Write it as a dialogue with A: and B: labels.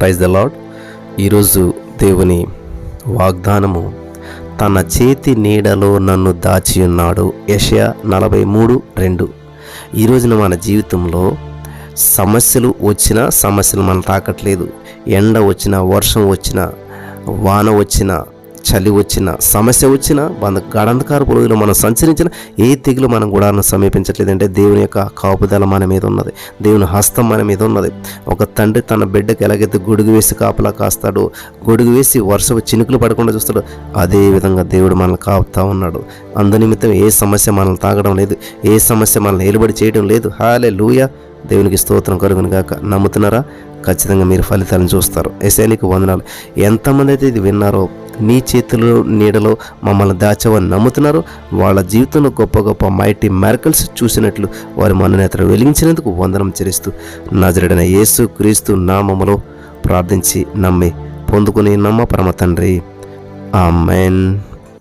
A: Praise the lord ఈరోజు దేవుని వాగ్దానము తన చేతి నీడలో నన్ను దాచి ఉన్నాడు. యషయా నలభై మూడు రెండు. ఈ రోజున మన జీవితంలో సమస్యలు వచ్చినా సమస్యలు మనం తాకట్లేదు. ఎండ వచ్చినా వర్షం వచ్చినా వాన వచ్చినా చలి వచ్చిన సమస్య వచ్చిన మన గడంధకార పొరుగులో మనం సంచరించిన ఏ తెగులు మనం గుడాలను సమీపించట్లేదంటే దేవుని యొక్క కాపుదల మన మీద ఉన్నది. దేవుని హస్తం మన మీద ఉన్నది. ఒక తండ్రి తన బిడ్డకి ఎలాగైతే గొడుగు వేసి కాపలా కాస్తాడో గొడుగు వేసి వర్షపు చినుకులు పడకుండా చూస్తాడో అదే విధంగా దేవుడు మనల్ని కాపుతా ఉన్నాడు. అందునిమిత్తం ఏ సమస్య మనల్ని తాగడం లేదు ఏ సమస్య మనల్ని నిలబడి చేయడం లేదు. హాలే లూయ దేవునికి స్తోత్రం కలుగును గాక నమ్ముతున్నారా? ఖచ్చితంగా మీరు ఫలితాలను చూస్తారు. ఎసైనికి వందనాలు. ఎంతమంది అయితే ఇది విన్నారో నీ చేతిలో నీడలో మమ్మల్ని దాచవని నమ్ముతున్నారు. వాళ్ళ జీవితంలో గొప్ప గొప్ప మైటీ మెరకల్స్ చూసినట్లు వారి మననేతలు వెలిగించినందుకు వందనం చెల్లిస్తూ నజరడైన యేసు క్రీస్తు నామములో ప్రార్థించి నమ్మి పొందుకుని నమ్మ పరమ తండ్రి. ఆమెన్.